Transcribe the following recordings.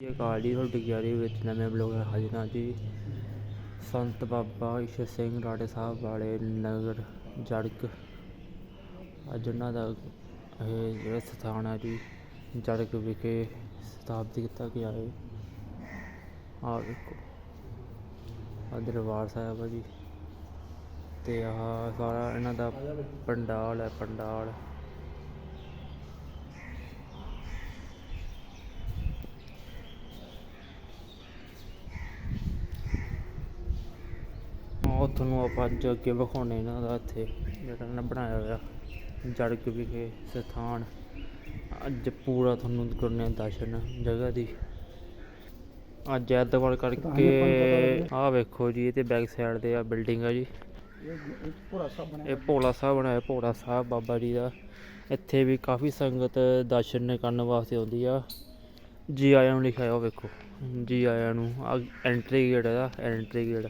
ਇਹ ਅਕਾਲ ਜੀ ਗਿਆਰੀ ਵਿੱਚ ਨਵੇਂ ਬਲੌਗ ਨਾਲ ਹਾਜ਼ਰ ਹਾਂ ਜੀ। ਸੰਤ ਬਾਬਾ ਈਸ਼ਰ ਸਿੰਘ ਰਾੜੇ ਸਾਹਿਬ ਵਾਲੇ ਨਗਰ ਜੜਕ। ਅੱਜ ਉਹਨਾਂ ਦਾ ਇਹ ਜਿਹੜਾ ਸਥਾਨ ਹੈ ਜੀ, ਜੜਕ ਵਿਖੇ ਸਥਾਪਿਤ ਕੀਤਾ ਗਿਆ ਹੈ। ਆਹ ਵੇਖੋ, ਆਹ ਦਰਬਾਰ ਸਾਹਿਬ ਹੈ ਜੀ। ਤੇ ਆਹ ਸਾਰਾ ਇਹਨਾਂ ਦਾ ਪੰਡਾਲ ਹੈ, ਪੰਡਾਲ। ਉਹ ਤੁਹਾਨੂੰ ਆਪਾਂ ਅੱਜ ਅੱਗੇ ਵਿਖਾਉਣੇ ਇਹਨਾਂ ਦਾ ਇੱਥੇ ਜਿਹੜਾ ਇਹਨਾਂ ਬਣਾਇਆ ਹੋਇਆ ਜੜਕ ਵਿਖੇ ਸਥਾਨ। ਅੱਜ ਪੂਰਾ ਤੁਹਾਨੂੰ ਕਰਨੇ ਦਰਸ਼ਨ ਜਗ੍ਹਾ ਦੀ। ਅੱਜ ਐਤਵਾਰ ਕਰਕੇ ਆਹ ਵੇਖੋ ਜੀ ਇਹ ਤੇ ਬੈਕ ਸਾਈਡ ਤੇ ਆ ਬਿਲਡਿੰਗ ਆ ਜੀ। ਇਹ ਭੋਲਾ ਸਾਹਿਬ ਬਣਾਇਆ ਭੋਲਾ ਸਾਹਿਬ ਬਾਬਾ ਜੀ ਦਾ। ਇੱਥੇ ਵੀ ਕਾਫੀ ਸੰਗਤ ਦਰਸ਼ਨ ਕਰਨ ਵਾਸਤੇ ਆਉਂਦੀ ਆ। ਜੀ ਆਇਆਂ ਨੂੰ ਲਿਖਿਆ ਉਹ ਵੇਖੋ। ਜੀ ਆਇਆਂ ਨੂੰ ਆ ਐਂਟਰੀ ਗੇਟ ਇਹਦਾ ਐਂਟਰੀ ਗੇਟ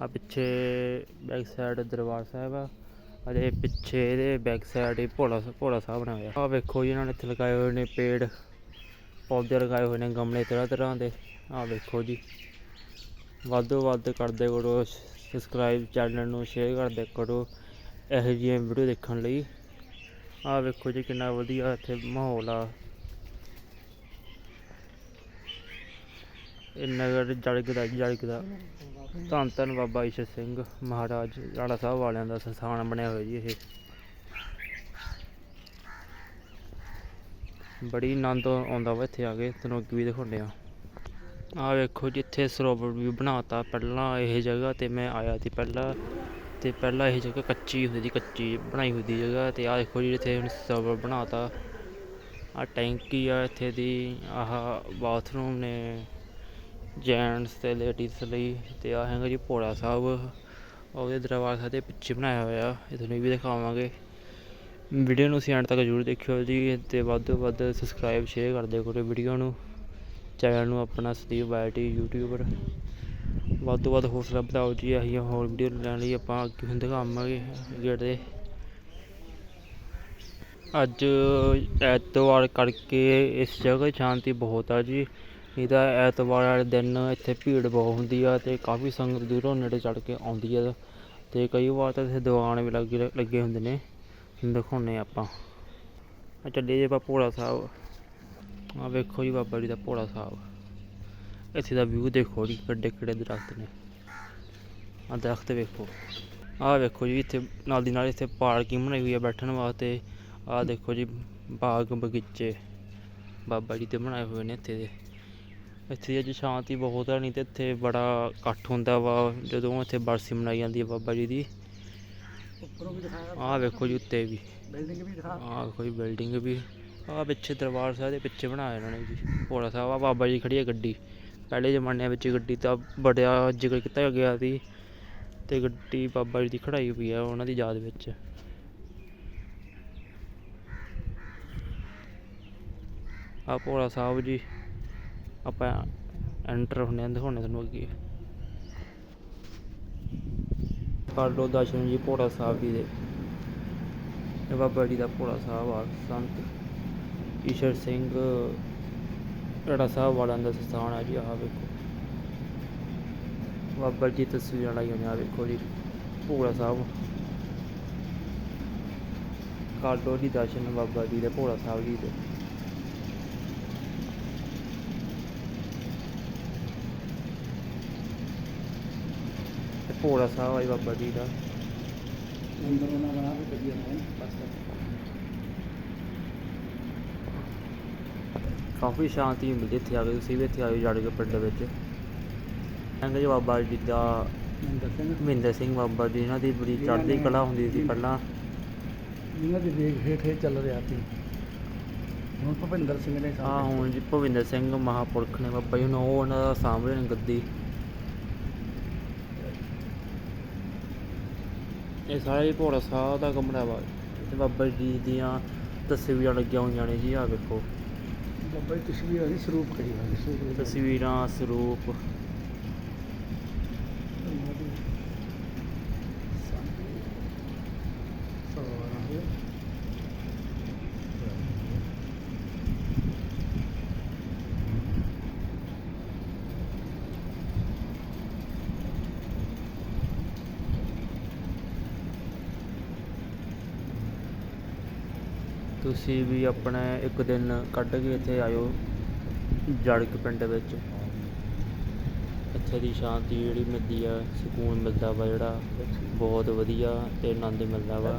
ਆ ਪਿੱਛੇ ਬੈਕ ਸਾਈਡ ਦਰਬਾਰ ਸਾਹਿਬ ਆ। ਅਤੇ ਪਿੱਛੇ ਇਹਦੇ ਬੈਕ ਸਾਈਡ ਹੀ ਭੋਲਾ ਭੋਲਾ ਸਾਹਿਬ ਬਣਾਇਆ ਹੋਇਆ ਆ ਵੇਖੋ ਜੀ, ਇਹਨਾਂ ਨੇ ਇੱਥੇ ਲਗਾਏ ਹੋਏ ਨੇ ਪੇੜ। ਪੌਦੇ ਲਗਾਏ ਹੋਏ ਨੇ ਗਮਲੇ ਤਰ੍ਹਾਂ ਤਰ੍ਹਾਂ ਦੇ। ਆ ਵੇਖੋ ਜੀ। ਵੱਧੋ ਵੱਧ ਕਰਦੇ ਕਰੋ ਸਬਸਕ੍ਰਾਈਬ ਚੈਨਲ ਨੂੰ ਸ਼ੇਅਰ ਕਰਦੇ ਕਰੋ, ਇਹੋ ਜਿਹੀਆਂ ਵੀਡੀਓ ਦੇਖਣ ਲਈ। ਆ ਵੇਖੋ ਜੀ, ਕਿੰਨਾ ਵਧੀਆ ਇੱਥੇ ਮਾਹੌਲ ਆ। ਇਹ ਨਗਰ ਜੜਕ ਦਾ ਜੜਕ ਦਾ। ਧੰਨ ਧੰਨ ਬਾਬਾ ਈਸ਼ਰ ਸਿੰਘ ਮਹਾਰਾਜ ਰਾਣਾ ਸਾਹਿਬ ਵਾਲਿਆਂ ਦਾ ਸਥਾਨ ਬਣਿਆ ਹੋਇਆ ਜੀ ਇਹ। ਬੜੀ ਆਨੰਦ ਆਉਂਦਾ ਵਾ ਇੱਥੇ ਆ ਕੇ ਤੁਹਾਨੂੰ ਵੀ ਦਿਖਾਉਂਦੇ ਆ ਆ ਵੇਖੋ ਜਿੱਥੇ ਸਰੋਵਰ ਵੀ ਬਣਾਤਾ ਪਹਿਲਾਂ ਇਹ ਜਗ੍ਹਾ ਤੇ ਮੈਂ ਆਇਆ ਸੀ ਪਹਿਲਾਂ। ਤੇ ਪਹਿਲਾਂ ਇਹ ਜਗ੍ਹਾ ਕੱਚੀ ਹੁੰਦੀ ਸੀ, ਕੱਚੀ ਬਣਾਈ ਹੋਈ ਜਗ੍ਹਾ। ਤੇ ਆ ਦੇਖੋ ਜੀ ਇੱਥੇ ਹੁਣ ਸਰੋਵਰ ਬਣਾਤਾ। ਆ ਟੈਂਕੀ ਆ ਇੱਥੇ ਦੀ, ਆਹ ਬਾਥਰੂਮ ਨੇ। ਜੈਂਟਸ ਤੇ ਲੇਡੀਜ਼ ਲਈ ਤੇ ਆ ਹੈਗਾ ਜੀ ਭੋਲਾ ਸਾਹਿਬ। ਉਹਦੇ ਦਰਬਾਰ ਸਾਹਿਬ ਦੇ ਪਿੱਛੇ ਬਣਾਇਆ ਹੋਇਆ। ਇਹ ਤੁਹਾਨੂੰ ਵੀ ਦਿਖਾਵਾਂਗੇ। ਵੀਡੀਓ ਨੂੰ ਅਸੀਂ ਐਂਡ ਤੱਕ ਜ਼ਰੂਰ ਦੇਖਿਓ ਜੀ ਤੇ ਵੱਧ ਤੋਂ ਵੱਧ ਸਬਸਕ੍ਰਾਈਬ ਸ਼ੇਅਰ ਕਰਦੇ ਕਰੋ ਵੀਡੀਓ ਨੂੰ। ਚੈਨਲ ਨੂੰ ਆਪਣਾ ਸਦੀਪ ਬਾਇਟੀ ਯੂਟਿਊਬਰ ਵੱਧ ਤੋਂ ਵੱਧ ਹੌਸਲਾ ਵਧਾਓ ਜੀ ਅਸੀਂ ਹੋਰ ਵੀਡੀਓ ਲੈਣ ਲਈ ਆਪਾਂ ਅੱਗੇ ਹੁਣ ਦਿਖਾਵਾਂਗੇ ਗੇਟ ਦੇ ਅੱਜ ਐਤਵਾਰ ਕਰਕੇ ਇਸ ਜਗ੍ਹਾ ਸ਼ਾਂਤੀ ਬਹੁਤ ਆ ਜੀ। ਨਹੀਂ ਤਾਂ ਐਤਵਾਰ ਵਾਲੇ ਦਿਨ ਇੱਥੇ ਭੀੜ ਬਹੁਤ ਹੁੰਦੀ ਆ ਅਤੇ ਕਾਫੀ ਸੰਗਤ ਦੂਰੋਂ ਨੇੜੇ ਚੜ੍ਹ ਕੇ ਆਉਂਦੀ ਆ ਅਤੇ ਕਈ ਵਾਰ ਤਾਂ ਇੱਥੇ ਦੀਵਾਨ ਵੀ ਲੱਗੇ ਲੱਗੇ ਹੁੰਦੇ ਨੇ। ਤੁਹਾਨੂੰ ਦਿਖਾਉਂਦੇ ਆਪਾਂ। ਆ ਚੱਲੀਏ ਜੀ ਆਪਾਂ ਭੋਲਾ ਸਾਹਿਬ। ਆ ਵੇਖੋ ਜੀ ਬਾਬਾ ਜੀ ਦਾ ਭੋਲਾ ਸਾਹਿਬ। ਇੱਥੇ ਦਾ ਵਿਊ ਦੇਖੋ ਜੀ, ਕਿੱਡੇ ਕਿੱਡੇ ਦਰਖਤ ਨੇ। ਆ ਦਰਖਤ ਵੇਖੋ। ਆ ਵੇਖੋ ਜੀ, ਇੱਥੇ ਨਾਲ ਦੀ ਨਾਲ ਇੱਥੇ ਪਾਰਕਿੰਗ ਬਣਾਈ ਹੋਈ ਆ ਬੈਠਣ ਵਾਸਤੇ। ਆ ਦੇਖੋ ਜੀ, ਬਾਗ ਬਗੀਚੇ। ਬਾਬਾ ਜੀ ਦੇ ਬਣਾਏ ਹੋਏ ਨੇ ਇੱਥੇ ਦੇ। ਇੱਥੇ ਅੱਜ ਸ਼ਾਂਤੀ ਬਹੁਤ ਆ ਨਹੀਂ ਤੇ ਇੱਥੇ ਬੜਾ ਇਕੱਠ ਹੁੰਦਾ ਵਾ ਜਦੋਂ ਇੱਥੇ ਬਰਸੀ ਮਨਾਈ ਜਾਂਦੀ ਹੈ ਬਾਬਾ ਜੀ ਦੀ। ਆਹ ਵੇਖੋ ਜੀ ਉੱਤੇ ਵੀ। ਬਿਲਡਿੰਗ ਵੀ ਦਿਖਾ। ਆਹ ਕੋਈ ਬਿਲਡਿੰਗ ਵੀ। ਆਹ ਪਿੱਛੇ ਦਰਬਾਰ ਸਾਹਿਬ ਦੇ ਪਿੱਛੇ ਬਣਾਇਆ ਇਹਨਾਂ ਨੇ ਜੀ ਭੋਲਾ ਸਾਹਿਬ। ਆ ਬਾਬਾ ਜੀ ਖੜੀ ਹੈ ਗੱਡੀ। ਪਹਿਲੇ ਜ਼ਮਾਨਿਆਂ ਵਿੱਚ ਗੱਡੀ ਤਾਂ ਬੜਿਆ ਜ਼ਿਕਰ ਕੀਤਾ ਗਿਆ ਸੀ ਤੇ ਗੱਡੀ ਬਾਬਾ ਜੀ ਦੀ ਖੜਾਈ ਹੋਈ ਆ ਉਹਨਾਂ ਦੀ ਯਾਦ ਵਿੱਚ। ਆ ਭੋਲਾ ਸਾਹਿਬ ਜੀ ਆਪਾਂ ਐਂਟਰ ਹੁੰਦੇ ਹਾਂ ਦਿਖਾਉਣੇ ਤੁਹਾਨੂੰ ਅੱਗੇ। ਕਰ ਦਰਸ਼ਨ ਜੀ ਭੋੜਾ ਸਾਹਿਬ ਜੀ ਦੇ। ਇਹ ਬਾਬਾ ਜੀ ਦਾ ਭੋਲਾ ਸਾਹਿਬ ਆ, ਸੰਤ ਈਸ਼ਰ ਸਿੰਘ ਰੜਾ ਸਾਹਿਬ ਵਾਲਿਆਂ ਦਾ ਸਥਾਨ ਹੈ ਜੀ, ਆਹ ਵੇਖੋ। ਬਾਬਾ ਜੀ ਦੀ ਤਸਵੀਰਾਂ ਲਾਈਆਂ ਹੋਈਆਂ ਆ ਵੇਖੋ ਜੀ ਭੋੜਾ ਸਾਹਿਬ। ਕਰ ਲਓ ਜੀ ਦਰਸ਼ਨ ਬਾਬਾ ਜੀ ਦੇ, ਭੋਲਾ ਸਾਹਿਬ ਜੀ ਦੇ। ਭੋਲਾ ਸਾਹਿਬ ਆਈ ਬਾਬਾ ਜੀ ਦਾ। ਅੰਦਰ ਉਹਨਾਂ ਬਣਾ ਕੇ ਵਧੀਆ ਹੈ ਬਸ ਕਾਫੀ ਸ਼ਾਂਤੀ ਮਿਲਦੀ ਇੱਥੇ ਆ ਕੇ ਤੁਸੀਂ ਵੀ ਇੱਥੇ ਆਇਓ ਜੜ ਕੇ ਪਿੰਡ ਵਿੱਚ। ਕਹਿੰਦੇ ਜੀ ਬਾਬਾ ਜੀ ਦਾ ਮਹਿੰਦਰ ਸਿੰਘ। ਬਾਬਾ ਜੀ ਇਹਨਾਂ ਦੀ ਬੜੀ ਚੜ੍ਹਦੀ ਕਲਾ ਹੁੰਦੀ ਸੀ ਪਹਿਲਾਂ। ਇਹਨਾਂ ਦੀ ਦੇਖ ਹੇਠ ਹੇਠ ਚੱਲ ਰਿਹਾ ਸੀ। ਹੁਣ ਭੁਪਿੰਦਰ ਸਿੰਘ ਨੇ ਸਾਹਮਣੇ ਹੁਣ ਜੀ ਭਵਿੰਦਰ ਸਿੰਘ ਮਹਾਪੁਰਖ ਨੇ ਬਾਬਾ ਜੀ ਨੂੰ ਉਹ ਉਹਨਾਂ ਦਾ ਨੇ ਗੱਦੀ। ਇਹ ਸਾਰਾ ਹੀ ਭੋਲਾ ਸਾਹਿਬ ਦਾ ਕਮਰਾ ਵਾ। ਤੇ ਬਾਬਾ ਜੀ ਦੀਆਂ ਤਸਵੀਰਾਂ ਲੱਗੀਆਂ ਹੋਈਆਂ ਨੇ ਜੀ ਆ ਵੇਖੋ। ਬੱਬਾ ਜੀ ਤਸਵੀਰ ਅਸੀਂ ਸਰੂਪ ਕਰੀ ਹੋਈ ਤਸਵੀਰਾਂ ਸਰੂਪ। ਤੁਸੀਂ ਵੀ ਆਪਣੇ ਇੱਕ ਦਿਨ ਕੱਢ ਕੇ ਇੱਥੇ ਆਇਓ ਜੜਕ ਪਿੰਡ ਵਿੱਚ। ਇੱਥੇ ਦੀ ਸ਼ਾਂਤੀ ਜਿਹੜੀ ਮਿਲਦੀ ਆ, ਸਕੂਨ ਮਿਲਦਾ ਵਾ ਜਿਹੜਾ, ਬਹੁਤ ਵਧੀਆ ਤੇ ਆਨੰਦ ਮਿਲਦਾ ਵਾ।